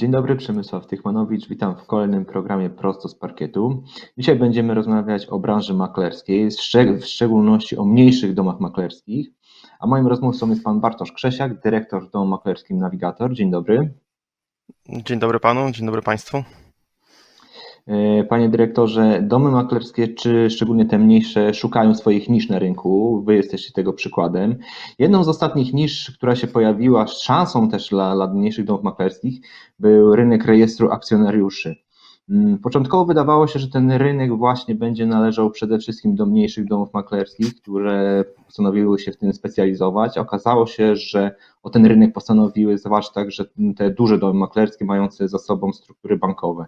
Dzień dobry, Przemysław Tychmanowicz. Witam w kolejnym programie Prosto z Parkietu. Dzisiaj będziemy rozmawiać o branży maklerskiej, w szczególności o mniejszych domach maklerskich. A moim rozmówcą jest pan Bartosz Krzesiak, dyrektor w domu maklerskim Navigator. Dzień dobry. Dzień dobry panu, dzień dobry państwu. E, panie dyrektorze, domy maklerskie, czy szczególnie te mniejsze, szukają swoich nisz na rynku. Wy jesteście tego przykładem. Jedną z ostatnich nisz, która się pojawiła, szansą też dla, dla mniejszych domów maklerskich, był rynek rejestru akcjonariuszy. Mm, początkowo wydawało się, że ten rynek właśnie będzie należał przede wszystkim do mniejszych domów maklerskich, które postanowiły się w tym specjalizować. Okazało się, że o ten rynek postanowiły zawalczyć także te duże domy maklerskie mające za sobą struktury bankowe.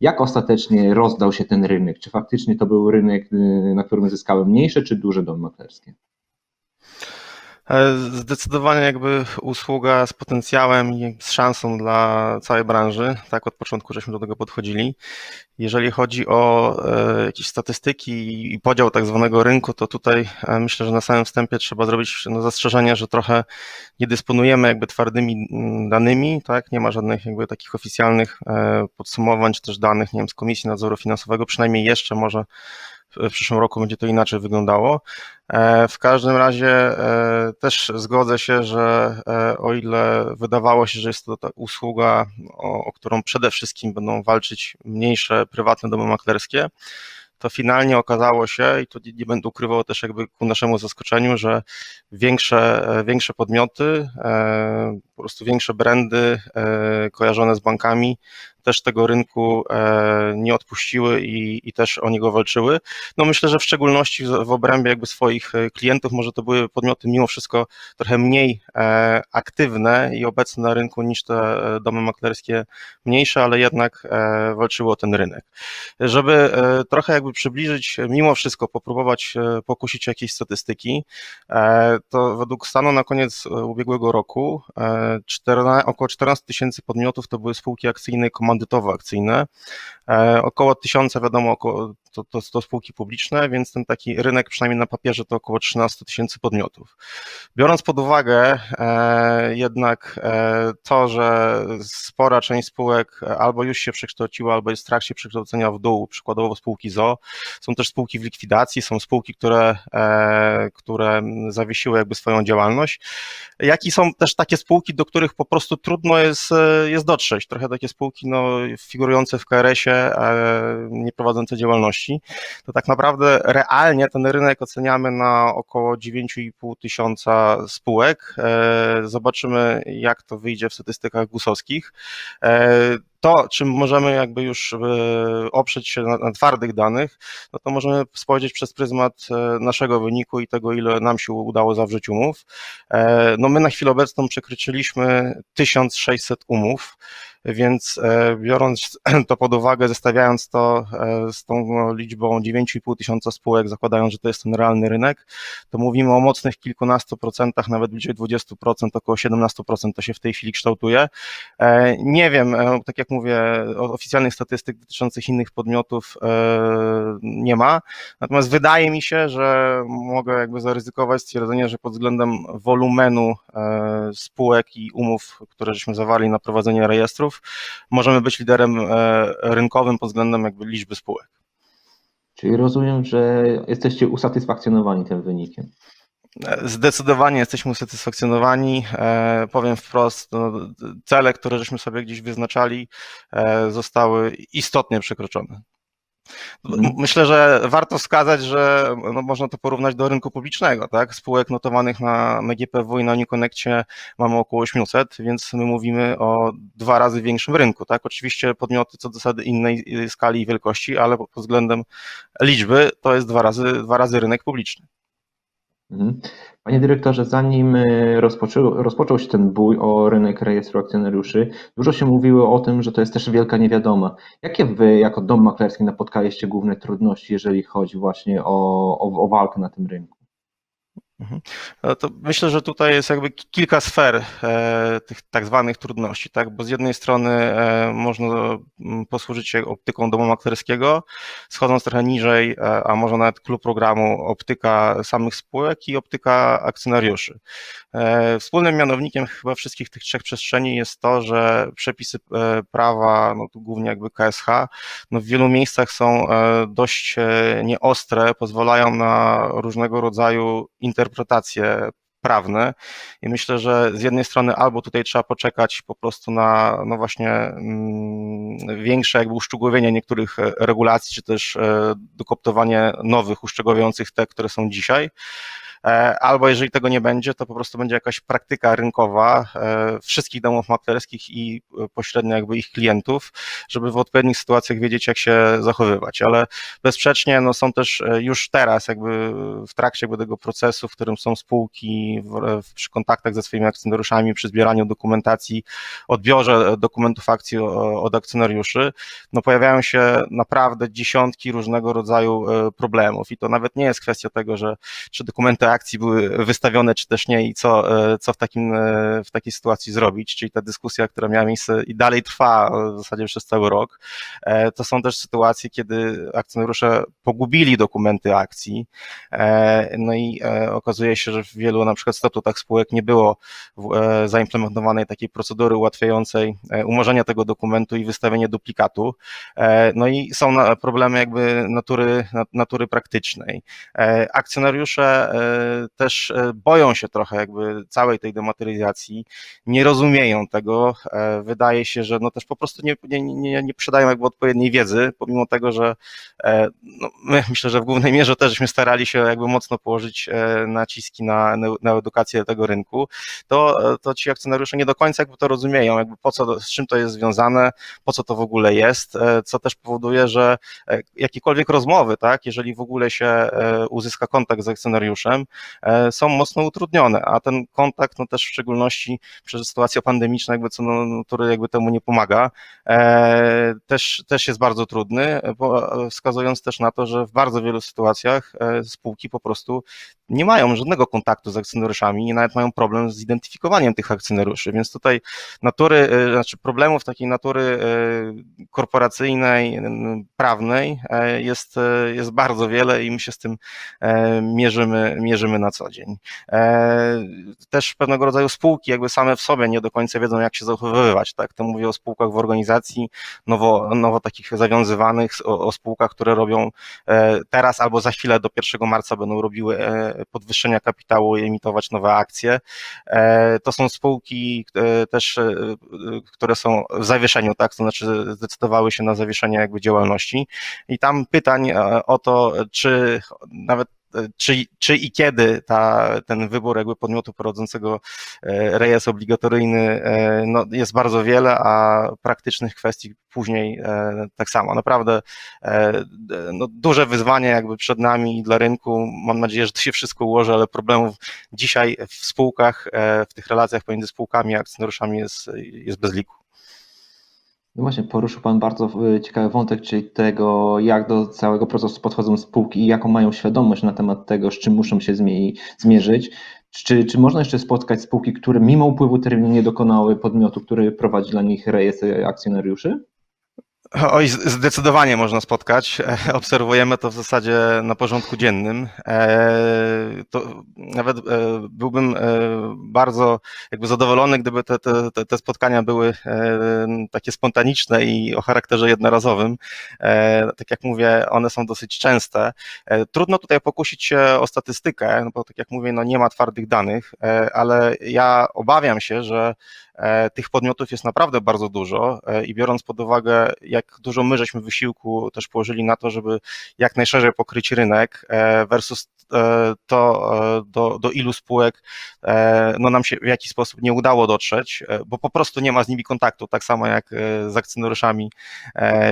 Jak ostatecznie rozdał się ten rynek? Czy faktycznie to był rynek, y, na którym zyskały mniejsze czy duże domy maklerskie? E, zdecydowanie jakby usługa z potencjałem i z szansą dla całej branży. Tak od początku żeśmy do tego podchodzili. Jeżeli chodzi o e, jakieś statystyki i podział tak zwanego rynku, to tutaj e, myślę, że na samym wstępie trzeba zrobić no, zastrzeżenie, że trochę nie dysponujemy jakby twardymi mm, danymi, tak? Nie ma żadnych jakby takich oficjalnych podsumowań czy też danych, nie wiem, z Komisji Nadzoru Finansowego, przynajmniej jeszcze może w przyszłym roku będzie to inaczej wyglądało. E, w każdym razie e, też zgodzę się, że e, o ile wydawało się, że jest to ta usługa, o, o którą przede wszystkim będą walczyć mniejsze prywatne domy maklerskie, to finalnie okazało się, i to nie będę ukrywał też jakby ku naszemu zaskoczeniu, że większe, większe podmioty, po prostu większe brandy kojarzone z bankami też tego rynku e, nie odpuściły i, i też o niego walczyły. No myślę, że w szczególności w obrębie jakby swoich e, klientów, może to były podmioty mimo wszystko trochę mniej e, aktywne i obecne na rynku niż te domy maklerskie mniejsze, ale jednak walczyły o ten rynek. Żeby trochę jakby przybliżyć, mimo wszystko popróbować pokusić jakieś statystyki, to według stanu na koniec ubiegłego roku 14, około 14 tysięcy podmiotów to były spółki akcyjne komandytowo-akcyjne. E, około tysiąca, wiadomo, około, to, to, to spółki publiczne, więc ten taki rynek, przynajmniej na papierze, to około 13 tysięcy podmiotów. Biorąc pod uwagę e, jednak e, to, że spora część spółek albo już się przekształciła, albo jest w trakcie przekształcenia w dół, przykładowo spółki ZO, są też spółki w likwidacji, są spółki, które, e, które zawiesiły jakby swoją działalność, jak i są też takie spółki, do których po prostu trudno jest, e, jest dotrzeć. Trochę takie spółki no, figurujące w KRS-ie, e, nie prowadzące działalności, to tak naprawdę realnie ten rynek oceniamy na około 9,5 tysiąca spółek. E, zobaczymy, jak to wyjdzie w statystykach gusowskich to, czym możemy jakby już oprzeć się na, na, twardych danych, no to możemy spojrzeć przez pryzmat naszego wyniku i tego, ile nam się udało zawrzeć umów. No my na chwilę obecną przekroczyliśmy 1600 umów więc e, biorąc to pod uwagę, zestawiając to e, z tą liczbą 9,5 tysiąca spółek, zakładając, że to jest ten realny rynek, to mówimy o mocnych kilkunastu procentach, nawet bliżej 20%, około 17% to się w tej chwili kształtuje. E, nie wiem, tak jak mówię, oficjalnych statystyk dotyczących innych podmiotów nie ma, natomiast wydaje mi się, że mogę jakby zaryzykować stwierdzenie, że pod względem wolumenu spółek i umów, które żeśmy zawarli na prowadzenie rejestrów, możemy być liderem e, rynkowym pod względem jakby liczby spółek. Czyli rozumiem, że jesteście usatysfakcjonowani tym wynikiem. Zdecydowanie jesteśmy usatysfakcjonowani. E, powiem wprost, no, cele, które żeśmy sobie gdzieś wyznaczali, e, zostały istotnie przekroczone. Myślę, że warto wskazać, że no, można to porównać do rynku publicznego, tak? Spółek notowanych na, na GPW i na Uniconnectie mamy około 800, więc my mówimy o dwa razy większym rynku, tak? Oczywiście podmioty co do zasady innej skali i wielkości, ale pod względem liczby to jest dwa razy, dwa razy rynek publiczny. Mhm. Panie dyrektorze, zanim e, rozpoczął, rozpoczął się ten bój o rynek rejestru akcjonariuszy, dużo się mówiło o tym, że to jest też wielka niewiadoma. Jakie wy jako dom maklerski napotkaliście główne trudności, jeżeli chodzi właśnie o, o, o walkę na tym rynku? No to myślę, że tutaj jest jakby kilka sfer e, tych tak zwanych trudności, tak? Bo z jednej strony e, można mm, posłużyć się optyką domu maklerskiego, schodząc trochę niżej, e, a może nawet klub programu optyka samych spółek i optyka akcjonariuszy. Wspólnym mianownikiem chyba wszystkich tych trzech przestrzeni jest to, że przepisy prawa, no tu głównie jakby KSH, no w wielu miejscach są dość nieostre, pozwalają na różnego rodzaju interpretacje prawne. I myślę, że z jednej strony albo tutaj trzeba poczekać po prostu na no właśnie mm, większe jakby uszczegółowienie niektórych e, regulacji, czy też e, dokoptowanie nowych uszczegółowiających te, które są dzisiaj, Albo jeżeli tego nie będzie, to po prostu będzie jakaś praktyka rynkowa e, wszystkich domów maklerskich i e, pośrednio jakby ich klientów, żeby w odpowiednich sytuacjach wiedzieć, jak się zachowywać. Ale bezsprzecznie no, są też już teraz jakby w trakcie jakby tego procesu, w którym są spółki w, w, przy kontaktach ze swoimi akcjonariuszami, przy zbieraniu dokumentacji, odbiorze dokumentów akcji od akcjonariuszy, no pojawiają się naprawdę dziesiątki różnego rodzaju problemów i to nawet nie jest kwestia tego, że czy dokumenty akcji były wystawione, czy też nie i co, e, co w, takim, e, w takiej sytuacji zrobić, czyli ta dyskusja, która miała miejsce i dalej trwa w zasadzie przez cały rok. E, to są też sytuacje, kiedy akcjonariusze pogubili dokumenty akcji, no i okazuje się, że w wielu na przykład statutach spółek nie było zaimplementowanej takiej procedury ułatwiającej umorzenie tego dokumentu i wystawienie duplikatu. No i są problemy jakby natury, natury praktycznej. Akcjonariusze też e, boją się trochę jakby całej tej dematerializacji, nie rozumieją tego. E, wydaje się, że no też po prostu nie, nie, nie, nie posiadają jakby odpowiedniej wiedzy, pomimo tego, że e, no my myślę, że w głównej mierze też starali się jakby mocno położyć naciski na, na edukację tego rynku, to, to ci akcjonariusze nie do końca jakby to rozumieją, jakby po co, z czym to jest związane, po co to w ogóle jest, co też powoduje, że jakiekolwiek rozmowy, tak, jeżeli w ogóle się uzyska kontakt z akcjonariuszem, są mocno utrudnione, a ten kontakt, no też w szczególności przez sytuację pandemiczną, jakby co no, który jakby temu nie pomaga, e, też, też jest bardzo trudny, wskazując też na to, że w bardzo wielu sytuacjach e, spółki po prostu nie mają żadnego kontaktu z akcjonariuszami i nawet mają problem z identyfikowaniem tych akcjonariuszy, więc tutaj natury, znaczy problemów takiej natury korporacyjnej, prawnej jest, jest bardzo wiele i my się z tym mierzymy, mierzymy na co dzień. E, też pewnego rodzaju spółki jakby same w sobie nie do końca wiedzą, jak się zachowywać, tak, to mówię o spółkach w organizacji, nowo, nowo takich zawiązywanych, o, o spółkach, które robią e, teraz albo za chwilę do 1 marca będą robiły e, podwyższenia kapitału i emitować nowe akcje. To są spółki też, które są w zawieszeniu, tak, to znaczy zdecydowały się na zawieszenie jakby działalności i tam pytań o to, czy nawet czy, czy i kiedy ta, ten wybór jakby podmiotu prowadzącego e, rejestr obligatoryjny e, no, jest bardzo wiele, a praktycznych kwestii później e, tak samo. Naprawdę no, duże wyzwanie jakby przed nami dla rynku. Mam nadzieję, że to się wszystko ułoży, ale problemów dzisiaj w spółkach, w tych relacjach pomiędzy spółkami a akcjonariuszami jest, jest bez liku. No właśnie, poruszył Pan bardzo e, ciekawy wątek, czyli tego, jak do całego procesu podchodzą spółki i jaką mają świadomość na temat tego, z czym muszą się zmierzyć. Czy, czy można jeszcze spotkać spółki, które mimo upływu terminu nie dokonały podmiotu, który prowadzi dla nich rejestr akcjonariuszy? Oj, zdecydowanie można spotkać. E, obserwujemy to w zasadzie na porządku dziennym. E, to nawet e, byłbym bardzo jakby zadowolony, gdyby te, te, te spotkania były takie spontaniczne i o charakterze jednorazowym. Tak jak mówię, one są dosyć częste. Trudno tutaj pokusić się o statystykę, no bo tak jak mówię, no nie ma twardych danych, ale ja obawiam się, że tych podmiotów jest naprawdę bardzo dużo e, i biorąc pod uwagę, jak dużo my żeśmy wysiłku też położyli na to, żeby jak najszerzej pokryć rynek e, versus to do, do ilu spółek no nam się w jakiś sposób nie udało dotrzeć, bo po prostu nie ma z nimi kontaktu, tak samo jak z akcjonariuszami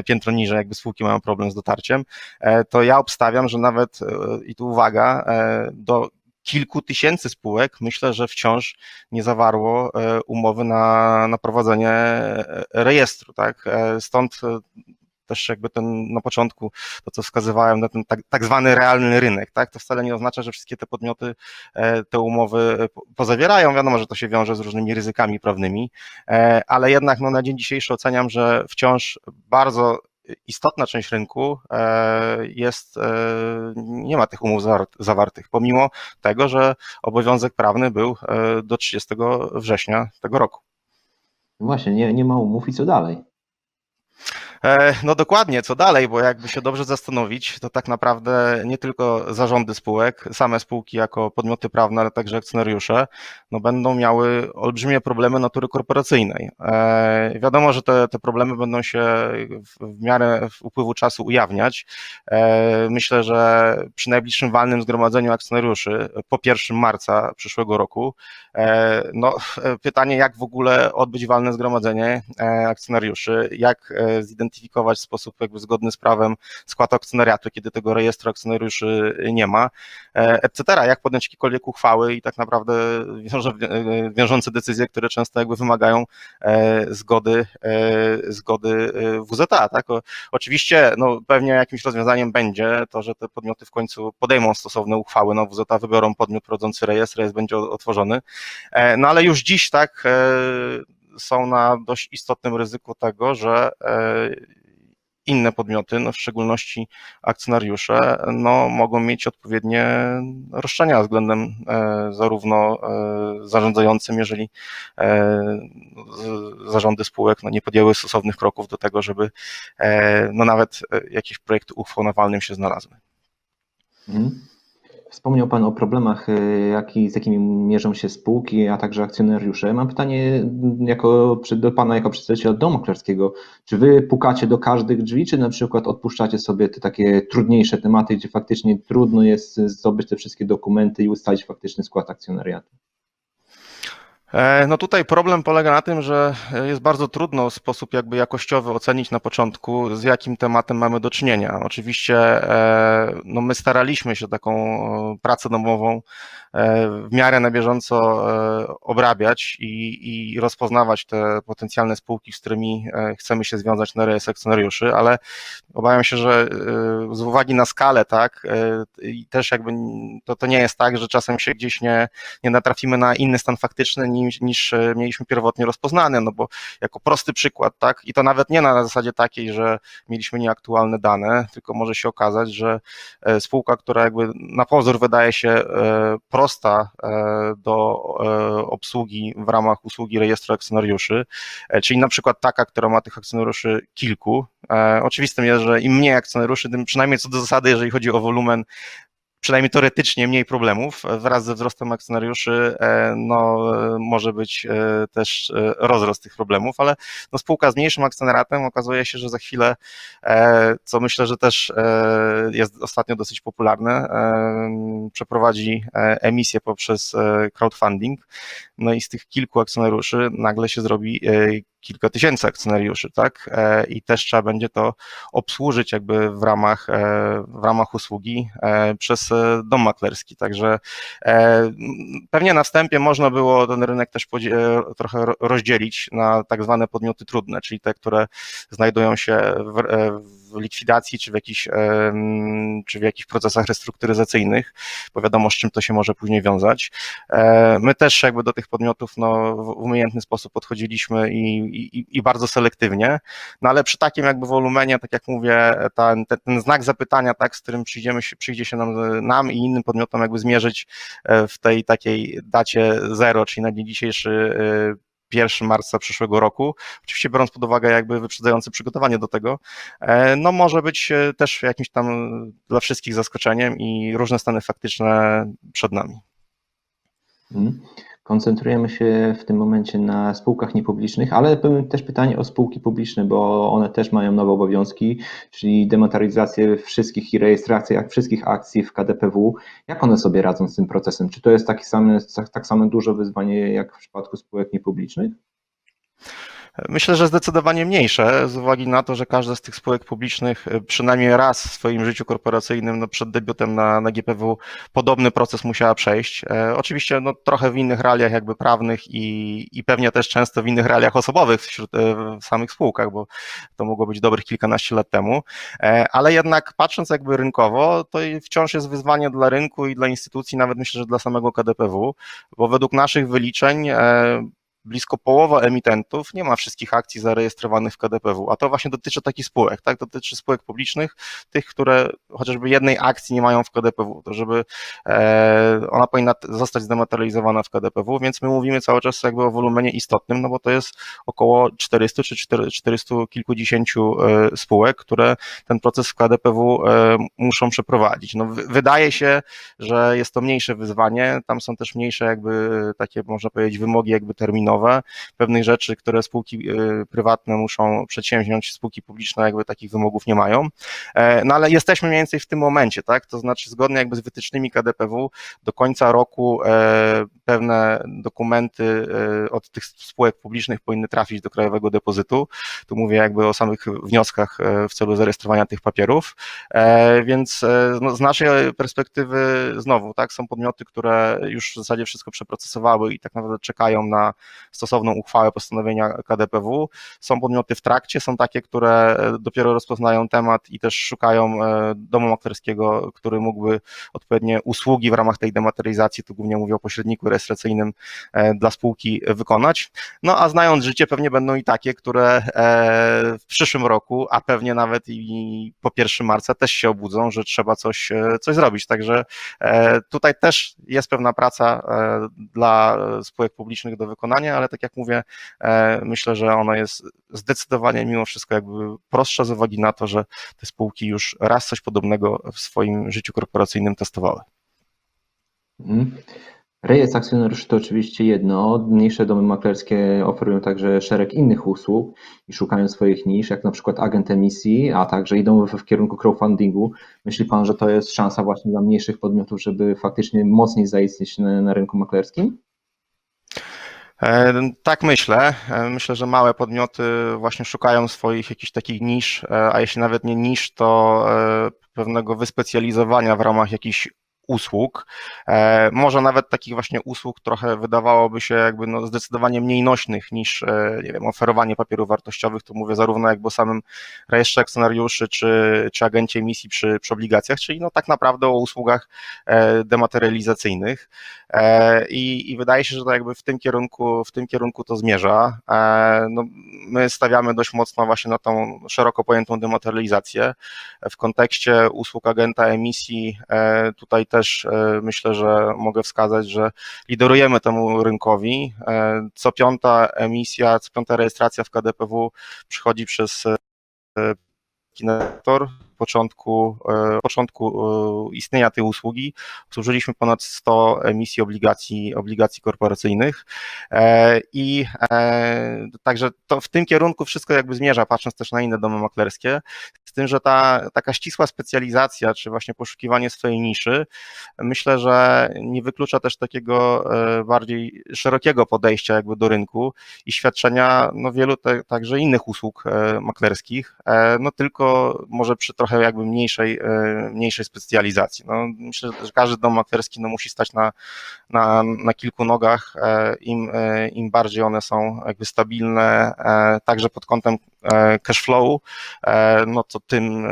piętro niżej, jakby spółki mają problem z dotarciem, to ja obstawiam, że nawet, i tu uwaga, do kilku tysięcy spółek, myślę, że wciąż nie zawarło e, umowy na, na prowadzenie e, rejestru. Tak? E, stąd też jakby ten na początku, to co wskazywałem, na ten tak, tak zwany realny rynek, tak? To wcale nie oznacza, że wszystkie te podmioty te umowy po- pozawierają. Wiadomo, że to się wiąże z różnymi ryzykami prawnymi, ale jednak no, na dzień dzisiejszy oceniam, że wciąż bardzo istotna część rynku e, jest, e, nie ma tych umów zawar- zawartych, pomimo tego, że obowiązek prawny był e, do 30 września tego roku. Właśnie, nie, nie ma umów i co dalej? E, No dokładnie, co dalej, bo jakby się dobrze zastanowić, to tak naprawdę nie tylko zarządy spółek, same spółki jako podmioty prawne, ale także akcjonariusze, no będą miały olbrzymie problemy natury korporacyjnej. E, Wiadomo, że te, te problemy będą się w, miarę upływu czasu ujawniać. E, Myślę, że przy najbliższym walnym zgromadzeniu akcjonariuszy po 1 marca przyszłego roku, no pytanie, jak w ogóle odbyć walne zgromadzenie akcjonariuszy, jak e, zidentyfikować w sposób jakby zgodny z prawem skład akcjonariatu, kiedy tego rejestru akcjonariuszy nie ma, e, etc. Jak podjąć jakiekolwiek uchwały i tak naprawdę wiąże, e, wiążące decyzje, które często jakby wymagają e, zgody, zgody WZA, tak? Oczywiście, no pewnie jakimś rozwiązaniem będzie to, że te podmioty w końcu podejmą stosowne uchwały, no WZA wybiorą podmiot prowadzący rejestr, rejestr będzie otworzony, no ale już dziś tak są na dość istotnym ryzyku tego, że e, inne podmioty, no w szczególności akcjonariusze, no mogą mieć odpowiednie roszczenia względem e, zarówno e, zarządzającym, jeżeli zarządy spółek no, nie podjęły stosownych kroków do tego, żeby no nawet jakieś projekty uchwał się znalazły. Mhm. Wspomniał Pan o problemach, y, jaki, z jakimi mierzą się spółki, a także akcjonariusze. Mam pytanie jako, do Pana jako przedstawiciela domu maklerskiego. Czy Wy pukacie do każdych drzwi, czy na przykład odpuszczacie sobie te takie trudniejsze tematy, gdzie faktycznie trudno jest zdobyć te wszystkie dokumenty i ustalić faktyczny skład akcjonariatu? E, No tutaj problem polega na tym, że e, jest bardzo trudno w sposób jakby jakościowy ocenić na początku, z jakim tematem mamy do czynienia. Oczywiście e, no my staraliśmy się taką pracę domową w miarę na bieżąco obrabiać i, i rozpoznawać te potencjalne spółki, z którymi chcemy się związać na rejestr akcjonariuszy, ale obawiam się, że z uwagi na skalę, tak, i też jakby to, to nie jest tak, że czasem się gdzieś nie, nie natrafimy na inny stan faktyczny niż, niż e, mieliśmy pierwotnie rozpoznany, no bo jako prosty przykład, tak, i to nawet nie na zasadzie takiej, że mieliśmy nieaktualne dane, tylko może się okazać, że e, spółka, która jakby na pozór wydaje się e, prosta do obsługi w ramach usługi rejestru akcjonariuszy, czyli na przykład taka, która ma tych akcjonariuszy kilku. Oczywistym jest, że im mniej akcjonariuszy, tym przynajmniej co do zasady, jeżeli chodzi o wolumen, przynajmniej teoretycznie mniej problemów. Wraz ze wzrostem akcjonariuszy e, no, może być e, też e, rozrost tych problemów, ale no, spółka z mniejszym akcjonariatem okazuje się, że za chwilę, co myślę, że też jest ostatnio dosyć popularne, przeprowadzi emisję poprzez crowdfunding. No i z tych kilku akcjonariuszy nagle się zrobi kilka tysięcy akcjonariuszy, tak? E, I też trzeba będzie to obsłużyć jakby w ramach, e, w ramach usługi e, przez dom maklerski. Także pewnie na wstępie można było ten rynek też trochę ro- rozdzielić na tak zwane podmioty trudne, czyli te, które znajdują się w, e, w likwidacji czy w, jakichś, czy w jakichś procesach restrukturyzacyjnych, bo wiadomo, z czym to się może później wiązać. E, My też jakby do tych podmiotów no, w umiejętny sposób podchodziliśmy i, i, i bardzo selektywnie, no ale przy takim jakby wolumenie, tak jak mówię, ten, ten, ten znak zapytania, tak, z którym przyjdziemy się, przyjdzie się nam, nam i innym podmiotom jakby zmierzyć e, w tej takiej dacie zero, czyli na dzień dzisiejszy e, 1 marca przyszłego roku, oczywiście biorąc pod uwagę jakby wyprzedzające przygotowanie do tego, e, no może być e, też jakimś tam dla wszystkich zaskoczeniem i różne stany faktyczne przed nami. Mhm. Koncentrujemy się w tym momencie na spółkach niepublicznych, ale też pytanie o spółki publiczne, bo one też mają nowe obowiązki, czyli dematerializację wszystkich i rejestrację wszystkich akcji w KDPW. Jak one sobie radzą z tym procesem? Czy to jest taki same, tak samo duże wyzwanie jak w przypadku spółek niepublicznych? Myślę, że zdecydowanie mniejsze, z uwagi na to, że każda z tych spółek publicznych y, przynajmniej raz w swoim życiu korporacyjnym, no przed debiutem na, na GPW, podobny proces musiała przejść. E, oczywiście no, trochę w innych realiach jakby prawnych i, i pewnie też często w innych realiach osobowych wśród, e, w samych spółkach, bo to mogło być dobrych kilkanaście lat temu, e, ale jednak patrząc jakby rynkowo, to wciąż jest wyzwanie dla rynku i dla instytucji, nawet myślę, że dla samego KDPW, bo według naszych wyliczeń blisko połowa emitentów nie ma wszystkich akcji zarejestrowanych w KDPW, a to właśnie dotyczy takich spółek, tak? Dotyczy spółek publicznych, tych, które chociażby jednej akcji nie mają w KDPW, to żeby e, ona powinna zostać zdematerializowana w KDPW, więc my mówimy cały czas jakby o wolumenie istotnym, no bo to jest około 400 czy 4 400 kilkudziesięciu e, spółek, które ten proces w KDPW e, muszą przeprowadzić. No, wy- wydaje się, że jest to mniejsze wyzwanie, tam są też mniejsze jakby takie, można powiedzieć, wymogi jakby terminowe, pewnych rzeczy, które spółki y, prywatne muszą przedsięwziąć, spółki publiczne jakby takich wymogów nie mają. E, No ale jesteśmy mniej więcej w tym momencie, tak? To znaczy zgodnie jakby z wytycznymi KDPW do końca roku e, pewne dokumenty e, od tych spółek publicznych powinny trafić do Krajowego Depozytu. Tu mówię jakby o samych wnioskach w celu zarejestrowania tych papierów. Więc no, z naszej perspektywy znowu, tak, są podmioty, które już w zasadzie wszystko przeprocesowały i tak naprawdę czekają na stosowną uchwałę postanowienia KDPW. Są podmioty w trakcie, są takie, które e, dopiero rozpoznają temat i też szukają e, domu maklerskiego, który mógłby odpowiednie usługi w ramach tej dematerializacji, tu głównie mówię o pośredniku rejestracyjnym e, dla spółki wykonać. No a znając życie, pewnie będą i takie, które w przyszłym roku, a pewnie nawet i po 1 marca też się obudzą, że trzeba coś, coś zrobić. Także tutaj też jest pewna praca dla spółek publicznych do wykonania, ale tak jak mówię, e, myślę, że ona jest zdecydowanie mimo wszystko jakby prostsza z uwagi na to, że te spółki już raz coś podobnego w swoim życiu korporacyjnym testowały. Mhm. Rejestr akcjonariuszy to oczywiście jedno. Mniejsze domy maklerskie oferują także szereg innych usług i szukają swoich nisz, jak na przykład agent emisji, a także idą w, w kierunku crowdfundingu. Myśli Pan, że to jest szansa właśnie dla mniejszych podmiotów, żeby faktycznie mocniej zaistnieć na, na rynku maklerskim? E, Tak myślę. E, Myślę, że małe podmioty właśnie szukają swoich jakichś takich nisz, e, a jeśli nawet nie nisz, to pewnego wyspecjalizowania w ramach jakichś usług. E, Może nawet takich właśnie usług trochę wydawałoby się jakby no zdecydowanie mniej nośnych niż e, nie wiem, oferowanie papierów wartościowych. Tu mówię zarówno jakby o samym rejestrze akcjonariuszy, czy, czy agencie emisji przy, przy obligacjach, czyli no tak naprawdę o usługach e, dematerializacyjnych. I, I wydaje się, że to jakby w tym kierunku, w tym kierunku to zmierza. No, my stawiamy dość mocno właśnie na tą szeroko pojętą dematerializację. W kontekście usług agenta emisji tutaj też e, myślę, że mogę wskazać, że liderujemy temu rynkowi. E, Co piąta emisja, co piąta rejestracja w KDPW przychodzi przez e, Kinetor. Początku, e, początku e, istnienia tej usługi. Obsłużyliśmy ponad 100 emisji obligacji, obligacji korporacyjnych E, i także to w tym kierunku wszystko jakby zmierza, patrząc też na inne domy maklerskie, z tym, że ta taka ścisła specjalizacja, czy właśnie poszukiwanie swojej niszy, myślę, że nie wyklucza też takiego bardziej szerokiego podejścia jakby do rynku i świadczenia no, wielu te, także innych usług maklerskich, no tylko może przy trochę jakby mniejszej, e, mniejszej specjalizacji. No, myślę, że każdy dom maklerski no, musi stać na, na, na kilku nogach, e, im, e, im bardziej one są jakby stabilne, także pod kątem cash flow, e, no to tym,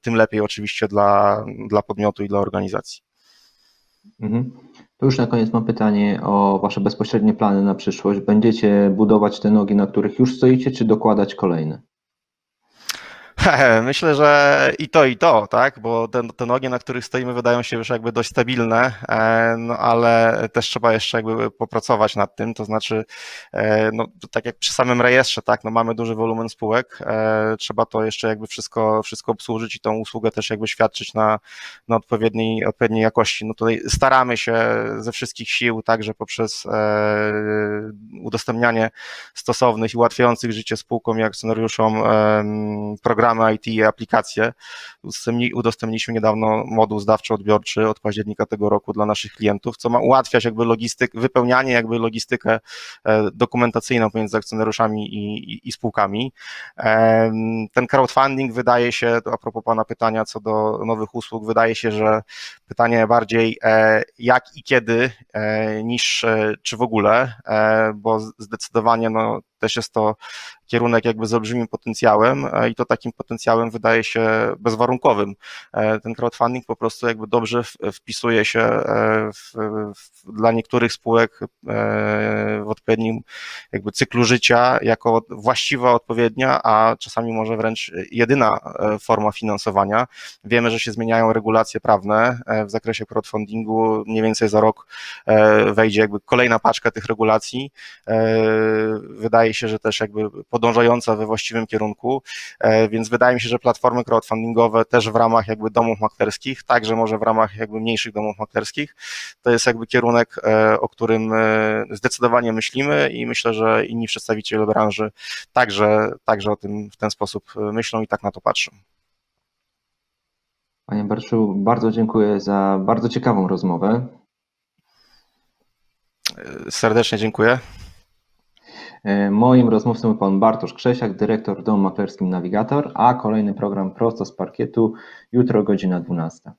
tym lepiej oczywiście dla, dla podmiotu i dla organizacji. Mhm. To już na koniec mam pytanie o Wasze bezpośrednie plany na przyszłość. Będziecie budować te nogi, na których już stoicie, czy dokładać kolejne? Myślę, że i to, i to, tak, bo te, te nogi, na których stoimy, wydają się już jakby dość stabilne, e, no ale też trzeba jeszcze jakby popracować nad tym, to znaczy, e, no tak jak przy samym rejestrze, tak, no mamy duży wolumen spółek, e, trzeba to jeszcze jakby wszystko, wszystko obsłużyć i tą usługę też jakby świadczyć na, na odpowiedniej, odpowiedniej jakości. No tutaj staramy się ze wszystkich sił, także poprzez udostępnianie stosownych i ułatwiających życie spółkom i akcjonariuszom programów, programy IT i aplikacje. Udostępni- Udostępniliśmy niedawno moduł zdawczo-odbiorczy od października tego roku dla naszych klientów, co ma ułatwiać jakby logistyk, wypełnianie jakby logistykę e, dokumentacyjną pomiędzy akcjonariuszami i, i, i spółkami. Ten crowdfunding wydaje się, a propos Pana pytania co do nowych usług, wydaje się, że pytanie bardziej e, jak i kiedy e, niż czy w ogóle, bo zdecydowanie no, też jest to kierunek jakby z olbrzymim potencjałem i to takim potencjałem wydaje się bezwarunkowym. E, Ten crowdfunding po prostu jakby dobrze wpisuje się e, w, w, dla niektórych spółek e, w odpowiednim jakby cyklu życia jako właściwa, odpowiednia, a czasami może wręcz jedyna forma finansowania. Wiemy, że się zmieniają regulacje prawne w zakresie crowdfundingu. Mniej więcej za rok wejdzie jakby kolejna paczka tych regulacji. Wydaje się, że też jakby podążająca we właściwym kierunku, e, więc wydaje mi się, że platformy crowdfundingowe też w ramach jakby domów maklerskich, także może w ramach jakby mniejszych domów maklerskich, to jest jakby kierunek, e, o którym e, zdecydowanie myślimy i myślę, że inni przedstawiciele branży także, także o tym w ten sposób e, myślą i tak na to patrzą. Panie Barszu, bardzo dziękuję za bardzo ciekawą rozmowę. Serdecznie dziękuję. E, Moim rozmówcą był pan Bartosz Krzesiak, dyrektor w Domu Maklerskim Navigator, a kolejny program prosto z parkietu jutro godzina 12.